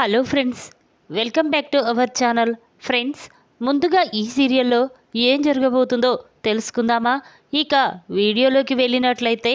Hello friends welcome back to our channel. Friends ముందుగా ఈ సీరియల్లో ఏం జరగబోతుందో తెలుసుకుందామా? ఇక వీడియోలోకి వెళ్ళినట్లయితే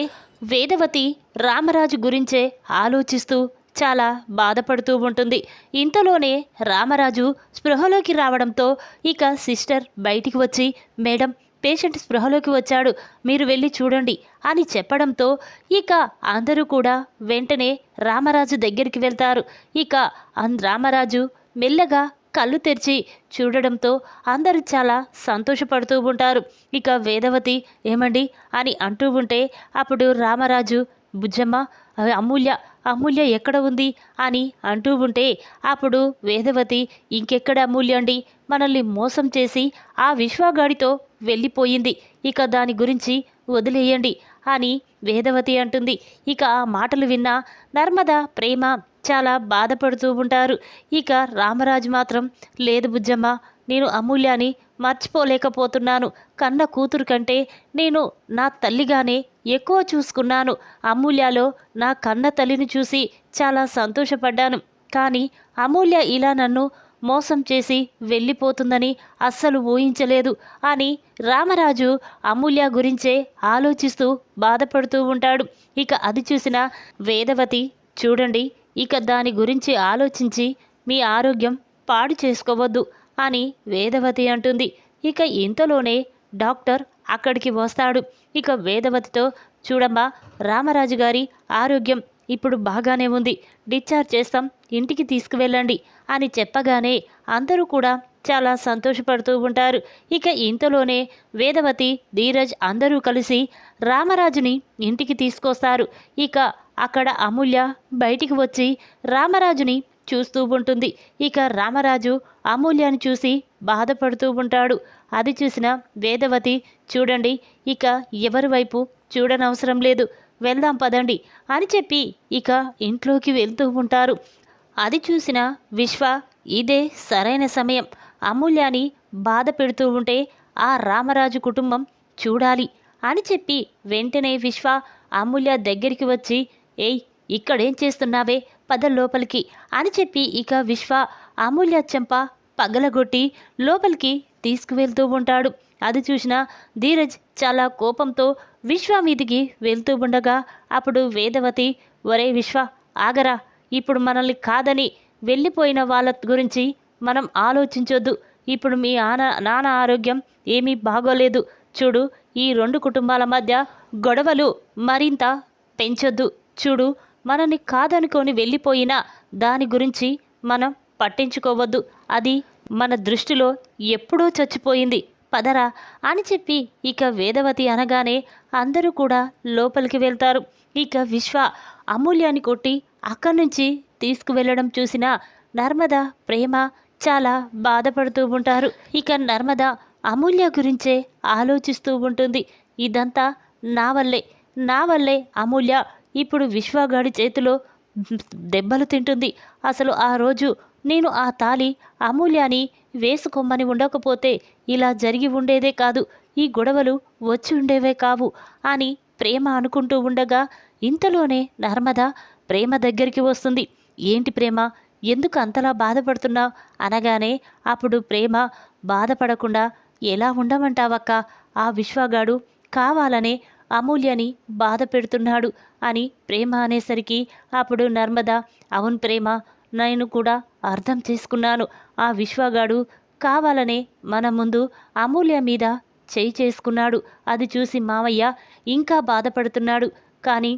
వేదవతి రామరాజు గురించే ఆలోచిస్తూ చాలా బాధపడుతూ ఉంటుంది. ఇంతలోనే రామరాజు స్పృహలోకి రావడంతో ఇక సిస్టర్ బయటికి వచ్చి మేడం పేషెంట్ స్పృహలోకి వచ్చాడు. మీరు వెళ్ళి చూడండి అని చెప్పడంతో ఇక అందరూ కూడా వెంటనే రామరాజు దగ్గరికి వెళ్తారు. ఇక అన్ రామరాజు మెల్లగా కళ్ళు తెరిచి చూడడంతో అందరూ చాలా సంతోషపడుతూ ఉంటారు. ఇక వేదవతి ఏమండి అని అంటూ ఉంటే అప్పుడు రామరాజు బుజ్జమ్మ అమూల్య అమూల్య ఎక్కడ ఉంది? అని అంటూ ఉంటే అప్పుడు వేదవతి ఇంకెక్కడ అమూల్య అండి? మనల్ని మోసం చేసి ఆ విశ్వగాడితో వెళ్ళిపోయింది. ఇక దాని గురించి వదిలేయండి అని వేదవతి అంటుంది. ఇక ఆ మాటలు విన్న నర్మద ప్రేమ చాలా బాధపడుతూ ఉంటారు. ఇక రామరాజు మాత్రం లేదు బుజ్జమ్మ నేను అమూల్యాన్ని మర్చిపోలేకపోతున్నాను. కన్న కూతురు కంటే నేను నా తల్లిగానే ఎక్కువ చూసుకున్నాను. అమూల్యలో నా కన్న తల్లిని చూసి చాలా సంతోషపడ్డాను. కానీ అమూల్య ఇలా నన్ను మోసం చేసి వెళ్ళిపోతుందని అస్సలు ఊహించలేదు అని రామరాజు అమూల్య గురించే ఆలోచిస్తూ బాధపడుతూ ఉంటాడు. ఇక అది చూసిన వేదవతి చూడండి ఇక దాని గురించి ఆలోచించి మీ ఆరోగ్యం పాడు చేసుకోవద్దు అని వేదవతి అంటుంది. ఇక ఇంతలోనే డాక్టర్ అక్కడికి వస్తాడు. ఇక వేదవతితో చూడమ్మా రామరాజు గారి ఆరోగ్యం ఇప్పుడు బాగానే ఉంది. డిశ్చార్జ్ చేస్తాం ఇంటికి తీసుకువెళ్ళండి అని చెప్పగానే అందరూ కూడా చాలా సంతోషపడుతూ ఉంటారు. ఇక ఇంతలోనే వేదవతి ధీరజ్ అందరూ కలిసి రామరాజుని ఇంటికి తీసుకొస్తారు. ఇక అక్కడ అమూల్య బయటికి వచ్చి రామరాజుని చూస్తూ ఉంటుంది. ఇక రామరాజు అమూల్యని చూసి బాధపడుతూ ఉంటాడు. అది చూసిన వేదవతి చూడండి ఇక ఎవరి వైపు చూడనవసరం లేదు. వెళ్దాం పదండి అని చెప్పి ఇక ఇంట్లోకి వెళ్తూ ఉంటారు. అది చూసిన విశ్వ ఇదే సరైన సమయం. అమూల్యాని బాధ పెడుతూ ఉంటే ఆ రామరాజు కుటుంబం చూడాలి అని చెప్పి వెంటనే విశ్వ అమూల్య దగ్గరికి వచ్చి ఏయ్ ఇక్కడేం చేస్తున్నావే? పద లోపలికి అని చెప్పి ఇక విశ్వ అమూల్య చెంప పగలగొట్టి లోపలికి తీసుకువెళ్తూ ఉంటాడు. అది చూసిన ధీరజ్ చాలా కోపంతో విశ్వ మీదికి వెళ్తూ ఉండగా అప్పుడు వేదవతి ఒరే విశ్వ ఆగరా. ఇప్పుడు మనల్ని కాదని వెళ్ళిపోయిన వాళ్ళ గురించి మనం ఆలోచించొద్దు. ఇప్పుడు మీ ఆన నాన్న ఆరోగ్యం ఏమీ బాగోలేదు. చూడు ఈ రెండు కుటుంబాల మధ్య గొడవలు మరింత పెంచొద్దు. చూడు మనల్ని కాదనుకొని వెళ్ళిపోయినా దాని గురించి మనం పట్టించుకోవద్దు. అది మన దృష్టిలో ఎప్పుడో చచ్చిపోయింది. పదరా అని చెప్పి ఇక వేదవతి అనగానే అందరూ కూడా లోపలికి వెళ్తారు. ఇక విశ్వ అమూల్యాన్ని కొట్టి అక్కడి నుంచి తీసుకువెళ్ళడం చూసిన నర్మద ప్రేమ చాలా బాధపడుతూ ఉంటారు. ఇక నర్మద అమూల్య గురించే ఆలోచిస్తూ ఉంటుంది. ఇదంతా నా వల్లే. నా వల్లే అమూల్య ఇప్పుడు విశ్వగాడి చేతిలో దెబ్బలు తింటుంది. అసలు ఆ రోజు నేను ఆ తాలి అమూల్యాని వేసుకోమని ఉండకపోతే ఇలా జరిగి ఉండేదే కాదు. ఈ గొడవలు వచ్చి ఉండేవే కావు అని ప్రేమ అనుకుంటూ ఉండగా ఇంతలోనే నర్మద ప్రేమ దగ్గరికి వస్తుంది. ఏంటి ప్రేమ? ఎందుకు అంతలా బాధపడుతున్నావు అనగానే అప్పుడు ప్రేమ బాధపడకుండా ఎలా ఉండమంటావక్క? ఆ విశ్వగాడు కావాలనే అమూల్యని బాధ పెడుతున్నాడు అని ప్రేమ అనేసరికి అప్పుడు నర్మద అవును ప్రేమ నేను కూడా అర్థం చేసుకున్నాను. ఆ విశ్వగాడు కావాలనే మన ముందు అమూల్య మీద చేయి చేసుకున్నాడు. అది చూసి మావయ్య ఇంకా బాధపడుతున్నాడు. కానీ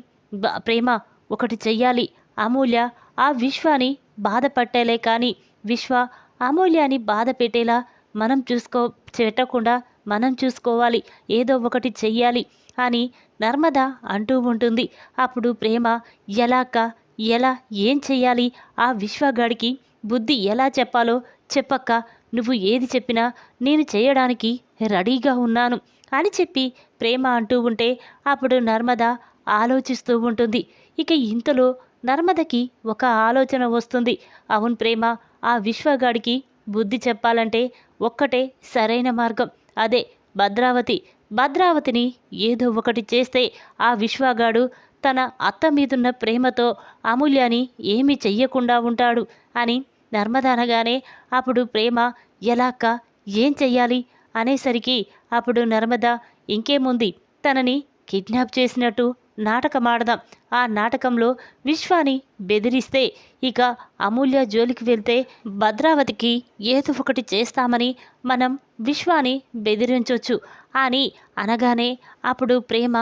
ప్రేమ ఒకటి చెయ్యాలి. అమూల్య ఆ విశ్వాని బాధపట్టేలే కానీ విశ్వ అమూల్యాని బాధ పెట్టేలా మనం చూసుకో పెట్టకుండా మనం చూసుకోవాలి. ఏదో ఒకటి చెయ్యాలి అని నర్మద అంటూ ఉంటుంది. అప్పుడు ప్రేమ ఎలాక ఎలా ఏం చెయ్యాలి? ఆ విశ్వగాడికి బుద్ధి ఎలా చెప్పాలో చెప్పక్క నువ్వు ఏది చెప్పినా నేను చేయడానికి రెడీగా ఉన్నాను అని చెప్పి ప్రేమ అంటూ ఉంటే అప్పుడు నర్మద ఆలోచిస్తూ ఉంటుంది. ఇక ఇంతలో నర్మదకి ఒక ఆలోచన వస్తుంది. అవును ప్రేమ ఆ విశ్వగాడికి బుద్ధి చెప్పాలంటే ఒక్కటే సరైన మార్గం. అదే భద్రావతి. భద్రావతిని ఏదో ఒకటి చేస్తే ఆ విశ్వగాడు తన అత్త మీదున్న ప్రేమతో అమూల్యాని ఏమీ చెయ్యకుండా ఉంటాడు అని నర్మద అనగానే అప్పుడు ప్రేమ ఎలా అక్క ఏం చెయ్యాలి? అనేసరికి అప్పుడు నర్మద ఇంకేముంది? తనని కిడ్నాప్ చేసినట్టు నాటకమాడదాం. ఆ నాటకంలో విశ్వాని బెదిరిస్తే ఇక అమూల్య జోలికి వెళ్తే భద్రావతికి ఏదో ఒకటి చేస్తామని మనం విశ్వాని బెదిరించవచ్చు అని అనగానే అప్పుడు ప్రేమ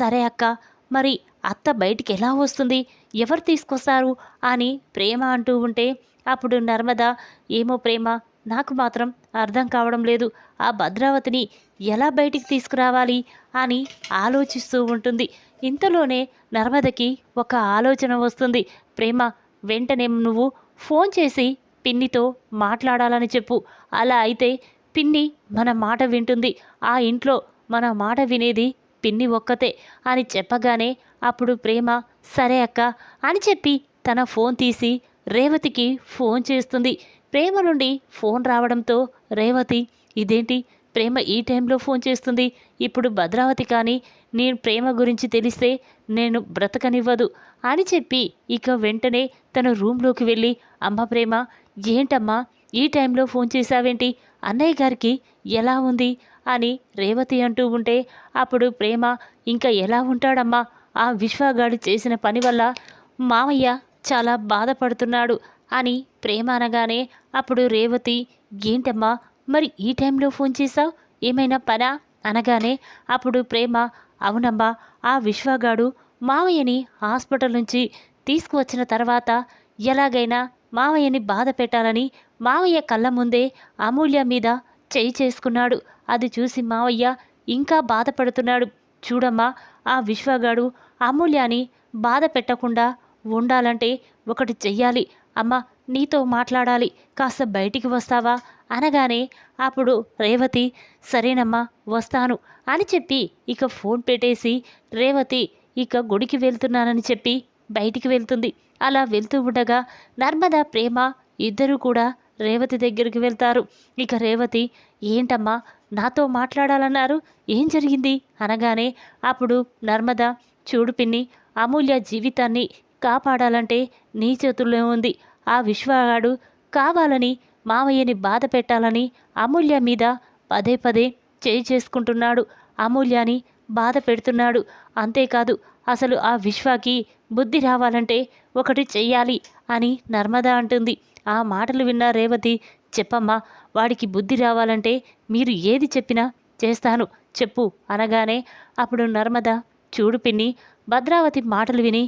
సరే అక్క మరి అత్త బయటికి ఎలా వస్తుంది? ఎవరు తీసుకొస్తారు? అని ప్రేమ అంటూ ఉంటే అప్పుడు నర్మద ఏమో ప్రేమ నాకు మాత్రం అర్థం కావడం లేదు. ఆ భద్రావతిని ఎలా బయటికి తీసుకురావాలి? అని ఆలోచిస్తూ ఉంటుంది. ఇంతలోనే నర్మదకి ఒక ఆలోచన వస్తుంది. ప్రేమ వెంటనే నువ్వు ఫోన్ చేసి పిన్నితో మాట్లాడాలని చెప్పు. అలా అయితే పిన్ని మన మాట వింటుంది. ఆ ఇంట్లో మన మాట వినేది పిన్ని ఒక్కతే అని చెప్పగానే అప్పుడు ప్రేమ సరే అక్క అని చెప్పి తన ఫోన్ తీసి రేవతికి ఫోన్ చేస్తుంది. ప్రేమ నుండి ఫోన్ రావడంతో రేవతి ఇదేంటి ప్రేమ ఈ టైంలో ఫోన్ చేస్తుంది. ఇప్పుడు భద్రావతి కానీ నేను ప్రేమ గురించి తెలిస్తే నేను బ్రతకనివ్వదు అని చెప్పి ఇక వెంటనే తన రూమ్లోకి వెళ్ళి అమ్మ ప్రేమ ఏంటమ్మా ఈ టైంలో ఫోన్ చేశావేంటి? అన్నయ్య గారికి ఎలా ఉంది? అని రేవతి అంటూ ఉంటే అప్పుడు ప్రేమ ఇంకా ఎలా ఉంటాడమ్మా? ఆ విశ్వగాడు చేసిన పని వల్ల మామయ్య చాలా బాధపడుతున్నాడు అని ప్రేమ అనగానే అప్పుడు రేవతి ఏంటమ్మా మరి ఈ టైంలో ఫోన్ చేశావు? ఏమైనా పనా? అనగానే అప్పుడు ప్రేమ అవునమ్మా ఆ విశ్వగాడు మావయ్యని హాస్పిటల్ నుంచి తీసుకువచ్చిన తర్వాత ఎలాగైనా మావయ్యని బాధ పెట్టాలని మావయ్య కళ్ళ ముందే అమూల్య మీద చేయి చేసుకున్నాడు. అది చూసి మావయ్య ఇంకా బాధపడుతున్నాడు. చూడమ్మా ఆ విశ్వగాడు అమూల్యాని బాధ పెట్టకుండా ఉండాలంటే ఒకటి చెయ్యాలి. అమ్మ నీతో మాట్లాడాలి. కాస్త బయటికి వస్తావా? అనగానే అప్పుడు రేవతి సరేనమ్మా వస్తాను అని చెప్పి ఇక ఫోన్ పెట్టేసి రేవతి ఇక గుడికి వెళ్తున్నానని చెప్పి బయటికి వెళ్తుంది. అలా వెళ్తూ ఉండగా నర్మద ప్రేమ ఇద్దరూ కూడా రేవతి దగ్గరికి వెళ్తారు. ఇక రేవతి ఏంటమ్మా నాతో మాట్లాడాలన్నారు? ఏం జరిగింది? అనగానే అప్పుడు నర్మద చూడు పిన్ని అమూల్య జీవితాన్ని కాపాడాలంటే నీ చేతుల్లో ఉంది. ఆ విశ్వగాడు కావాలని మామయ్యని బాధ పెట్టాలని అమూల్య మీద పదే పదే చేయి చేసుకుంటున్నాడు. అమూల్యాని బాధ పెడుతున్నాడు. అంతేకాదు అసలు ఆ విశ్వాకి బుద్ధి రావాలంటే ఒకటి చెయ్యాలి అని నర్మద అంటుంది. ఆ మాటలు విన్న రేవతి చెప్పమ్మా వాడికి బుద్ధి రావాలంటే మీరు ఏది చెప్పినా చేస్తాను చెప్పు అనగానే అప్పుడు నర్మద చూడు పిన్ని భద్రావతి మాటలు విని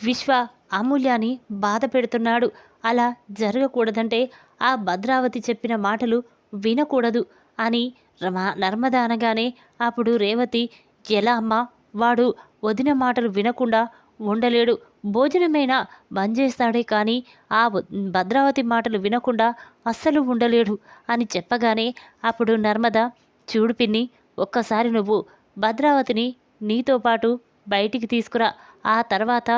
విశ్వ అమూల్యాన్ని బాధ పెడుతున్నాడు. అలా జరగకూడదంటే ఆ భద్రావతి చెప్పిన మాటలు వినకూడదు అని రమ నర్మద అనగానే అప్పుడు రేవతి ఎలా అమ్మా వాడు వదిన మాటలు వినకుండా ఉండలేడు భోజనమైనా బంద్ చేస్తాడే కానీ ఆ భద్రావతి మాటలు వినకుండా అస్సలు ఉండలేడు అని చెప్పగానే అప్పుడు నర్మద చూడు పిన్ని ఒక్కసారి నువ్వు భద్రావతిని నీతో పాటు బయటికి తీసుకురా ఆ తర్వాత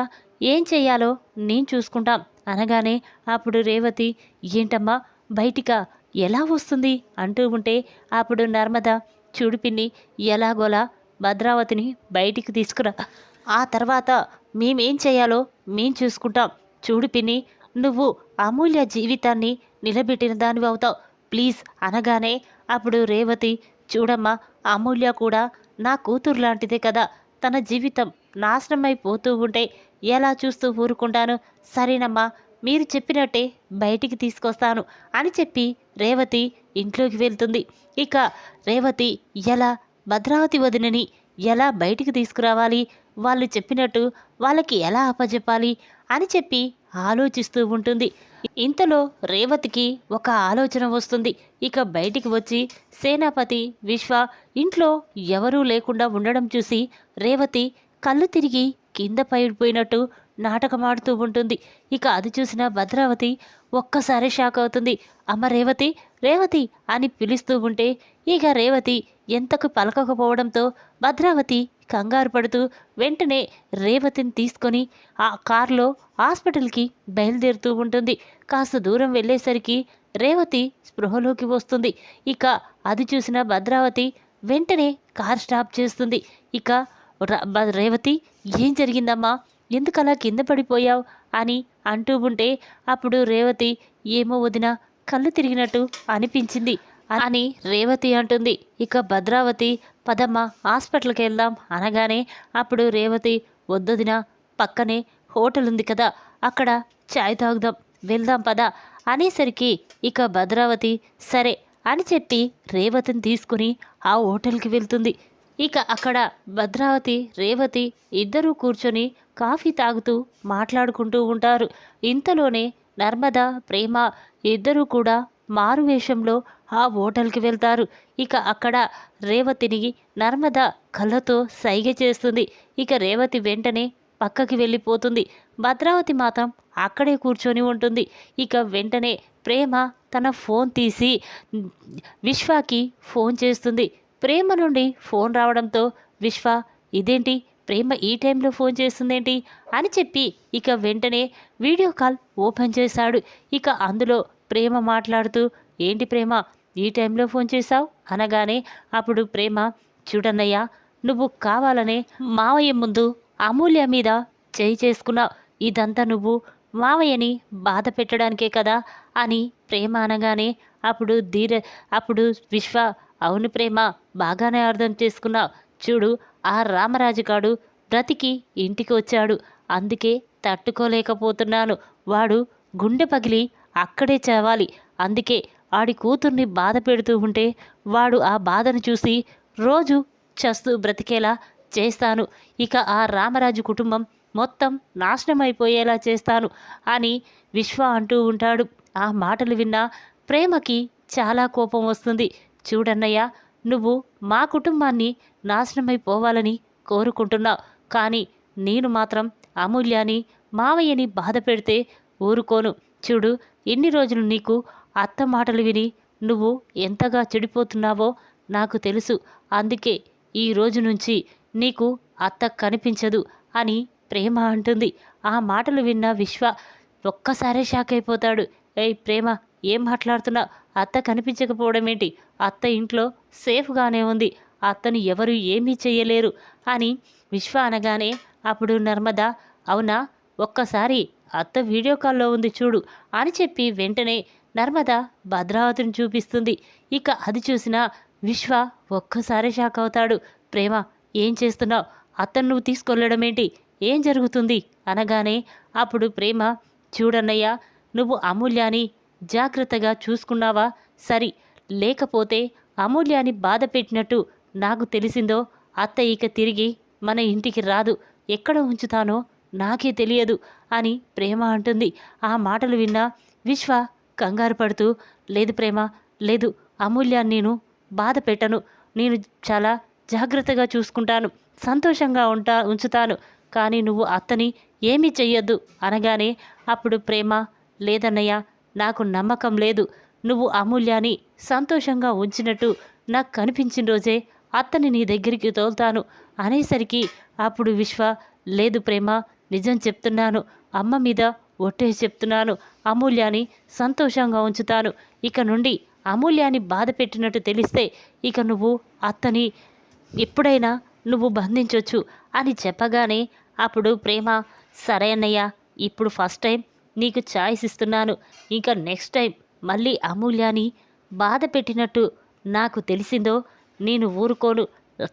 ఏం చేయాలో నేను చూసుకుంటాం అనగానే అప్పుడు రేవతి ఏంటమ్మా బయటిక? ఎలా వస్తుంది? అంటూ ఉంటే అప్పుడు నర్మద చూడుపిన్ని ఎలాగోలా భద్రావతిని బయటికి తీసుకురా. ఆ తర్వాత మేమేం చేయాలో మేం చూసుకుంటాం. చూడుపిన్ని నువ్వు అమూల్య జీవితాన్ని నిలబెట్టిన దానివి అవుతావు. ప్లీజ్ అనగానే అప్పుడు రేవతి చూడమ్మా అమూల్య కూడా నా కూతురు లాంటిదే కదా. తన జీవితం నాశనమైపోతూ ఉంటే ఎలా చూస్తూ ఊరుకుంటాను? సరేనమ్మా మీరు చెప్పినట్టే బయటికి తీసుకొస్తాను అని చెప్పి రేవతి ఇంట్లోకి వెళ్తుంది. ఇక రేవతి ఎలా భద్రావతి వదినని ఎలా బయటికి తీసుకురావాలి? వాళ్ళు చెప్పినట్టు వాళ్ళకి ఎలా అప్పజెప్పాలి? అని చెప్పి ఆలోచిస్తూ ఉంటుంది. ఇంతలో రేవతికి ఒక ఆలోచన వస్తుంది. ఇక బయటికి వచ్చి సేనాపతి విశ్వ ఇంట్లో ఎవరూ లేకుండా ఉండడం చూసి రేవతి కళ్ళు తిరిగి కింద పడిపోయినట్టు నాటకమాడుతూ ఉంటుంది. ఇక అది చూసిన భద్రావతి ఒక్కసారి షాక్ అవుతుంది. అమ్మ రేవతి రేవతి అని పిలుస్తూ ఉంటే ఇక రేవతి ఎంతకు పలకకపోవడంతో భద్రావతి కంగారు పడుతూ వెంటనే రేవతిని తీసుకొని ఆ కారులో హాస్పిటల్కి బయలుదేరుతూ ఉంటుంది. కాస్త దూరం వెళ్ళేసరికి రేవతి స్పృహలోకి వస్తుంది. ఇక అది చూసిన భద్రావతి వెంటనే కార్ స్టాప్ చేస్తుంది. ఇక రేవతి ఏం జరిగిందమ్మా? ఎందుకు అలా కింద పడిపోయావు? అని అంటూ ఉంటే అప్పుడు రేవతి ఏమో వదిన కళ్ళు తిరిగినట్టు అనిపించింది. అని రేవతి అంటుంది. ఇక భద్రావతి పదమ్మ హాస్పిటల్కి వెళ్దాం అనగానే అప్పుడు రేవతి వద్దొదిన పక్కనే హోటల్ ఉంది కదా అక్కడ చాయ్ తాగుదాం వెళ్దాం పద అనేసరికి ఇక భద్రావతి సరే అని చెప్పి రేవతిని తీసుకుని ఆ హోటల్కి వెళ్తుంది. ఇక అక్కడ భద్రావతి రేవతి ఇద్దరూ కూర్చొని కాఫీ తాగుతూ మాట్లాడుకుంటూ ఉంటారు. ఇంతలోనే నర్మద ప్రేమ ఇద్దరూ కూడా మారువేషంలో ఆ హోటల్కి వెళ్తారు. ఇక అక్కడ రేవతిని నర్మద కళ్ళతో సైగ చేస్తుంది. ఇక రేవతి వెంటనే పక్కకి వెళ్ళిపోతుంది. భద్రావతి మాత్రం అక్కడే కూర్చొని ఉంటుంది. ఇక వెంటనే ప్రేమ తన ఫోన్ తీసి విశ్వాకి ఫోన్ చేస్తుంది. ప్రేమ నుండి ఫోన్ రావడంతో విశ్వ ఇదేంటి? ప్రేమ ఈ టైంలో ఫోన్ చేస్తుందేంటి? అని చెప్పి ఇక వెంటనే వీడియో కాల్ ఓపెన్ చేశాడు. ఇక అందులో ప్రేమ మాట్లాడుతూ ఏంటి ప్రేమ? ఈ టైంలో ఫోన్ చేశావు? అనగానే అప్పుడు ప్రేమ చూడన్నయ్య నువ్వు కావాలనే మావయ్య ముందు అమూల్య మీద చేయి చేసుకున్నావు. ఇదంతా నువ్వు మావయ్యని బాధ పెట్టడానికే కదా? అని ప్రేమ అనగానే అప్పుడు ధీర అప్పుడు విశ్వ అవును ప్రేమ బాగానే అర్థం చేసుకున్నావు చూడు ఆ రామరాజుగాడు బ్రతికి ఇంటికి వచ్చాడు. అందుకే తట్టుకోలేకపోతున్నాను. వాడు గుండె పగిలి అక్కడే చావాలి. అందుకే ఆడి కూతుర్ని బాధ పెడుతూ ఉంటే వాడు ఆ బాధను చూసి రోజు చస్తూ బ్రతికేలా చేస్తాను. ఇక ఆ రామరాజు కుటుంబం మొత్తం నాశనం అయిపోయేలా చేస్తాను అని విశ్వ అంటూ ఉంటాడు. ఆ మాటలు విన్న ప్రేమకి చాలా కోపం వస్తుంది. చూడన్నయ్య నువ్వు మా కుటుంబాన్ని నాశనమైపోవాలని కోరుకుంటున్నావు. కానీ నేను మాత్రం అమూల్యాని మావయ్యని బాధ పెడితే ఊరుకోను. చూడు ఎన్ని రోజులు నీకు అత్త మాటలు విని నువ్వు ఎంతగా చెడిపోతున్నావో నాకు తెలుసు. అందుకే ఈ రోజు నుంచి నీకు అత్త కనిపించదు అని ప్రేమ అంటుంది. ఆ మాటలు విన్న విశ్వ ఒక్కసారే షాక్ అయిపోతాడు. ఏయ్ ప్రేమ ఏం మాట్లాడుతున్నావు? అత్త కనిపించకపోవడం ఏంటి? అత్త ఇంట్లో సేఫ్గానే ఉంది. అత్తను ఎవరు ఏమీ చేయలేరు అని విశ్వ అనగానే అప్పుడు నర్మద అవునా? ఒక్కసారి అత్త వీడియో కాల్లో ఉంది చూడు అని చెప్పి వెంటనే నర్మద భద్రావతిని చూపిస్తుంది. ఇక అది చూసిన విశ్వ ఒక్కసారి షాక్ అవుతాడు. ప్రేమ ఏం చేస్తున్నావు? అత్తను నువ్వు తీసుకెళ్ళడమేంటి ఏం జరుగుతుంది? అనగానే అప్పుడు ప్రేమ చూడన్నయ్య నువ్వు అమూల్యాని జాగ్రత్తగా చూసుకున్నావా? సరి. లేకపోతే అమూల్యాన్ని బాధ పెట్టినట్టు నాకు తెలిసిందో? అత్త ఇక తిరిగి మన ఇంటికి రాదు. ఎక్కడ ఉంచుతానో నాకే తెలియదు అని ప్రేమ అంటుంది. ఆ మాటలు విన్న విశ్వ కంగారు పడుతూ లేదు ప్రేమ లేదు అమూల్యాన్ని నేను బాధ పెట్టను. నేను చాలా జాగ్రత్తగా చూసుకుంటాను. సంతోషంగా ఉంటా ఉంచుతాను. కానీ నువ్వు అత్తని ఏమీ చెయ్యొద్దు అనగానే అప్పుడు ప్రేమ లేదన్నయ్య నాకు నమ్మకం లేదు. నువ్వు అమూల్యాన్ని సంతోషంగా ఉంచినట్టు నాకు కనిపించిన రోజే అత్తని నీ దగ్గరికి తోలుతాను అనేసరికి అప్పుడు విశ్వ లేదు ప్రేమ నిజం చెప్తున్నాను. అమ్మ మీద ఒట్టే చెప్తున్నాను. అమూల్యాన్ని సంతోషంగా ఉంచుతాను. ఇక నుండి అమూల్యాన్ని బాధ పెట్టినట్టు తెలిస్తే ఇక నువ్వు అత్తని ఎప్పుడైనా నువ్వు బంధించవచ్చు అని చెప్పగానే అప్పుడు ప్రేమ సరే అన్నయ్య ఇప్పుడు ఫస్ట్ టైం నీకు ఛాయిస్ ఇస్తున్నాను. ఇంకా నెక్స్ట్ టైం మళ్ళీ అమూల్యాని బాధ పెట్టినట్టు నాకు తెలిసిందో నేను ఊరుకోను.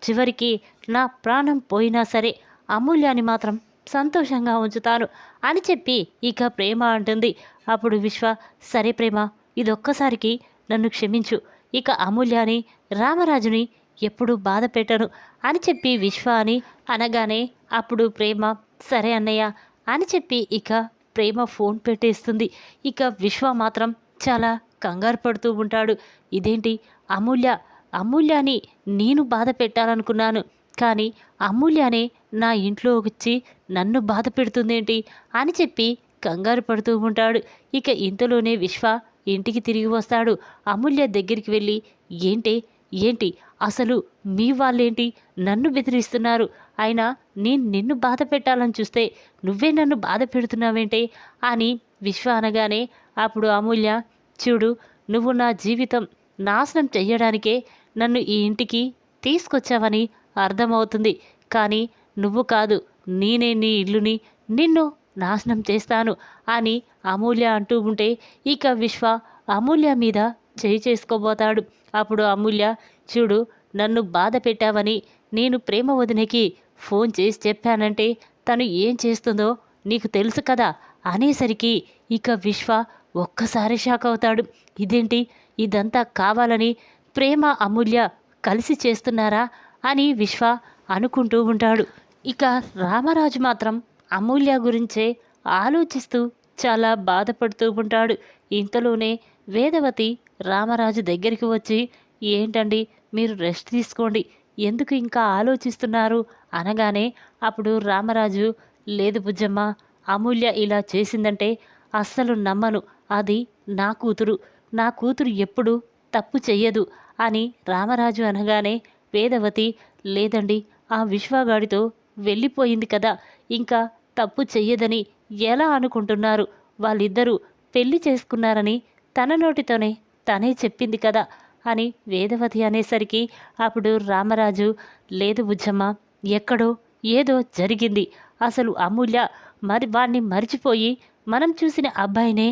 చివరికి నా ప్రాణం పోయినా సరే అమూల్యాన్ని మాత్రం సంతోషంగా ఉంచుతాను అని చెప్పి ఇక ప్రేమ అంటుంది. అప్పుడు విశ్వ సరే ప్రేమ ఇదొక్కసారికి నన్ను క్షమించు. ఇక అమూల్యాని రామరాజుని ఎప్పుడూ బాధ పెట్టను అని చెప్పి విశ్వ అని అనగానే అప్పుడు ప్రేమ సరే అన్నయ్య అని చెప్పి ఇక ప్రేమ ఫోన్ పెట్టేస్తుంది. ఇక విశ్వ మాత్రం చాలా కంగారు పడుతూ ఉంటాడు. ఇదేంటి? అమూల్య అమూల్యని నేను బాధ పెట్టాలనుకున్నాను. కానీ అమూల్యనే నా ఇంట్లో వచ్చి నన్ను బాధ పెడుతుందేంటి? అని చెప్పి కంగారు పడుతూ ఉంటాడు. ఇక ఇంతలోనే విశ్వ ఇంటికి తిరిగి వస్తాడు. అమూల్య దగ్గరికి వెళ్ళి ఏంటి? ఏంటి? అసలు మీ వాళ్ళేంటి? నన్ను బెదిరిస్తున్నారు. అయినా నేను నిన్ను బాధ పెట్టాలని చూస్తే నువ్వే నన్ను బాధ పెడుతున్నావేంటి? అని విశ్వ అనగానే అప్పుడు అమూల్య చూడు నువ్వు నా జీవితం నాశనం చెయ్యడానికే నన్ను ఈ ఇంటికి తీసుకొచ్చావని అర్థమవుతుంది. కానీ నువ్వు కాదు నేనే నీ ఇల్లుని నిన్ను నాశనం చేస్తాను అని అమూల్య అంటూ ఉంటే ఇక విశ్వ అమూల్య మీద చేయి చేసుకోబోతాడు. అప్పుడు అమూల్య చూడు నన్ను బాధ పెట్టావని నేను ప్రేమ వదినకి ఫోన్ చేసి చెప్పానంటే తను ఏం చేస్తుందో నీకు తెలుసు కదా అనేసరికి ఇక విశ్వ ఒక్కసారి షాక్ అవుతాడు. ఇదేంటి? ఇదంతా కావాలని ప్రేమ అమూల్య కలిసి చేస్తున్నారా అని విశ్వ అనుకుంటూ ఉంటాడు. ఇక రామరాజు మాత్రం అమూల్య గురించే ఆలోచిస్తూ చాలా బాధపడుతూ ఉంటాడు. ఇంతలోనే వేదవతి రామరాజు దగ్గరికి వచ్చి ఏంటండి? మీరు రెస్ట్ తీసుకోండి. ఎందుకు ఇంకా ఆలోచిస్తున్నారు? అనగానే అప్పుడు రామరాజు లేదు బుజ్జమ్మ అమూల్య ఇలా చేసిందంటే అస్సలు నమ్మను. అది నా కూతురు. నా కూతురు ఎప్పుడు తప్పు చెయ్యదు అని రామరాజు అనగానే వేదవతి లేదండి ఆ విశ్వగాడితో వెళ్ళిపోయింది కదా. ఇంకా తప్పు చెయ్యదని ఎలా అనుకుంటున్నారు? వాళ్ళిద్దరూ పెళ్ళి చేసుకున్నారని తన నోటితోనే తనే చెప్పింది కదా అని వేదవతి అనేసరికి అప్పుడు రామరాజు లేదు బుజ్జమ్మ ఎక్కడో ఏదో జరిగింది. అసలు అమూల్య మరి వాణ్ణి మరిచిపోయి మనం చూసిన అబ్బాయినే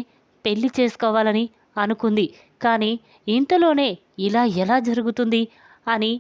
పెళ్ళి చేసుకోవాలని అనుకుంది. కానీ ఇంతలోనే ఇలా ఎలా జరుగుతుంది అని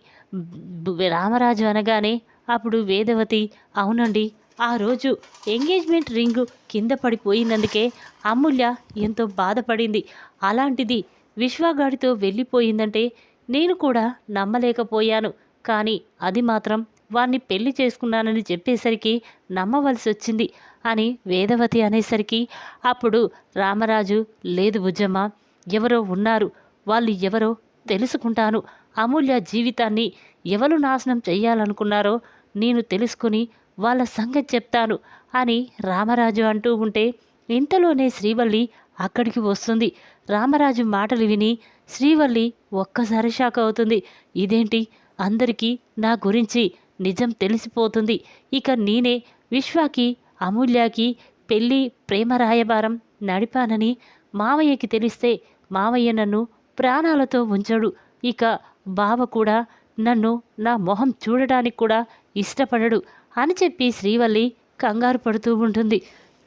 రామరాజు అనగానే అప్పుడు వేదవతి అవునండి ఆ రోజు ఎంగేజ్మెంట్ రింగు కింద పడిపోయినందుకే అమూల్య ఎంతో బాధపడింది. అలాంటిది విశ్వగాడితో వెళ్ళిపోయిందంటే నేను కూడా నమ్మలేకపోయాను. కానీ అది మాత్రం వాణ్ణి పెళ్ళి చేసుకున్నానని చెప్పేసరికి నమ్మవలసి వచ్చింది అని వేదవతి అనేసరికి అప్పుడు రామరాజు లేదు బుజ్జమ్మ ఎవరో ఉన్నారు వాళ్ళు ఎవరో తెలుసుకుంటాను. అమూల్య జీవితాన్ని ఎవరు నాశనం చెయ్యాలనుకున్నారో నేను తెలుసుకుని వాళ్ళ సంగతి చెప్తాను అని రామరాజు అంటూ ఉంటే ఇంతలోనే శ్రీవల్లి అక్కడికి వస్తుంది. రామరాజు మాటలు విని శ్రీవల్లి ఒక్కసారి షాక్ అవుతుంది ఇదేంటి? అందరికీ నా గురించి నిజం తెలిసిపోతుంది. ఇక నేనే విశ్వాకి అమూల్యకి పెళ్ళి ప్రేమ రాయబారం నడిపానని మావయ్యకి తెలిస్తే మావయ్య నన్ను ప్రాణాలతో ఉంచడు. ఇక బావ కూడా నన్ను నా మొహం చూడడానికి కూడా ఇష్టపడడు అని చెప్పి శ్రీవల్లి కంగారు పడుతూ ఉంటుంది.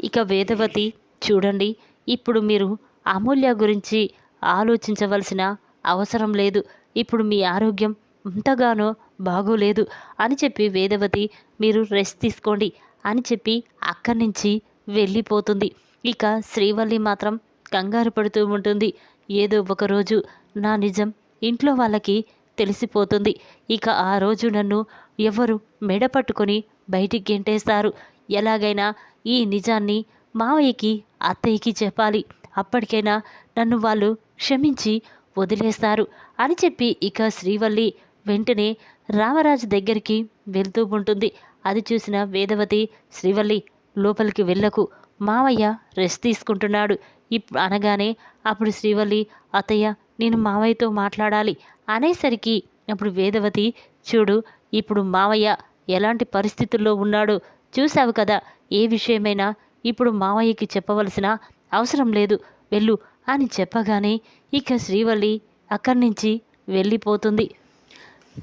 ఇక వేదవతి చూడండి ఇప్పుడు మీరు అమూల్య గురించి ఆలోచించవలసిన అవసరం లేదు. ఇప్పుడు మీ ఆరోగ్యం ఎంతగానో బాగోలేదు అని చెప్పి వేదవతి మీరు రెస్ట్ తీసుకోండి అని చెప్పి అక్కడి నుంచి వెళ్ళిపోతుంది. ఇక శ్రీవల్లి మాత్రం కంగారు పడుతూ ఉంటుంది. ఏదో ఒకరోజు నా నిజం ఇంట్లో వాళ్ళకి తెలిసిపోతుంది. ఇక ఆ రోజు నన్ను ఎవరు మెడ పట్టుకొని బయటికి గెంటేస్తారు. ఎలాగైనా ఈ నిజాన్ని మావయ్యకి అత్తయ్యకి చెప్పాలి. అప్పటికైనా నన్ను వాళ్ళు క్షమించి వదిలేస్తారు అని చెప్పి ఇక శ్రీవల్లి వెంటనే రామరాజు దగ్గరికి వెళ్తూ ఉంటుంది. అది చూసిన వేదవతి శ్రీవల్లి లోపలికి వెళ్ళకు. మావయ్య రెస్ట్ తీసుకుంటున్నాడు. ఇప్ అనగానే అప్పుడు శ్రీవల్లి అత్తయ్య నేను మావయ్యతో మాట్లాడాలి. అనేసరికి అప్పుడు వేదవతి చూడు ఇప్పుడు మావయ్య ఎలాంటి పరిస్థితుల్లో ఉన్నాడో చూశావు కదా. ఏ విషయమైనా ఇప్పుడు మావయ్యకి చెప్పవలసిన అవసరం లేదు. వెళ్ళు అని చెప్పగానే ఇక శ్రీవల్లి అక్కడి నుంచి వెళ్ళిపోతుంది.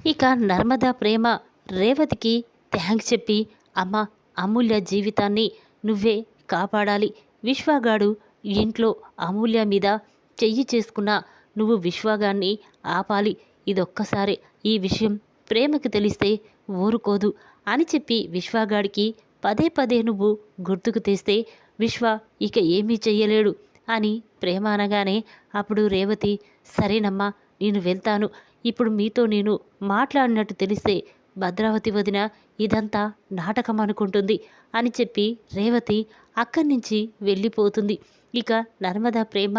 ఇక నర్మదా ప్రేమ రేవతికి థ్యాంక్స్ చెప్పి అమ్మ అమూల్య జీవితాన్ని నువ్వే కాపాడాలి. విశ్వగాడు ఇంట్లో అమూల్య మీద చెయ్యి చేసుకున్న నువ్వు విశ్వగాన్ని ఆపాలి. ఇదొక్కసారి. ఈ విషయం ప్రేమకి తెలిస్తే ఊరుకోదు అని చెప్పి విశ్వగాడికి పదే పదే నువ్వు గుర్తుకు తెస్తే విశ్వ ఇక ఏమీ చెయ్యలేడు అని ప్రేమ అనగానే అప్పుడు రేవతి సరేనమ్మా నేను వెళ్తాను. ఇప్పుడు మీతో నేను మాట్లాడినట్టు తెలిస్తే భద్రావతి వదిన ఇదంతా నాటకం అనుకుంటుంది అని చెప్పి రేవతి అక్కడి నుంచి వెళ్ళిపోతుంది. ఇక నర్మదా ప్రేమ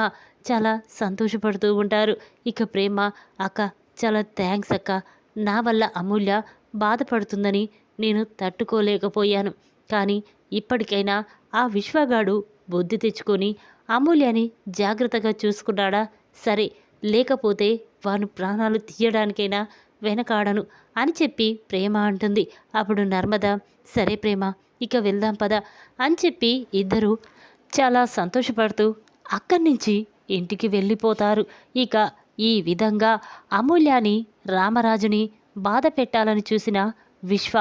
చాలా సంతోషపడుతూ ఉంటారు. ఇక ప్రేమ అక్క చాలా థ్యాంక్స్ అక్క. నా వల్ల అమూల్య బాధపడుతుందని నేను తట్టుకోలేకపోయాను. కానీ ఇప్పటికైనా ఆ విశ్వగాడు బుద్ధి తెచ్చుకొని అమూల్యని జాగ్రత్తగా చూసుకున్నాడా? సరే లేకపోతే వాను ప్రాణాలు తీయడానికైనా వెనకాడను అని చెప్పి ప్రేమ అంటుంది. అప్పుడు నర్మద సరే ప్రేమ ఇక వెళ్దాం పద అని చెప్పి ఇద్దరు చాలా సంతోషపడుతూ అక్కడి నుంచి ఇంటికి వెళ్ళిపోతారు. ఇక ఈ విధంగా అమూల్యాని రామరాజుని బాధ పెట్టాలని చూసిన విశ్వ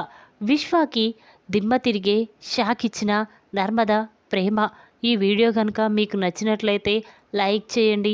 విశ్వకి దిమ్మ తిరిగే షాక్ ఇచ్చిన నర్మద ప్రేమ ఈ వీడియో కనుక మీకు నచ్చినట్లయితే లైక్ చేయండి.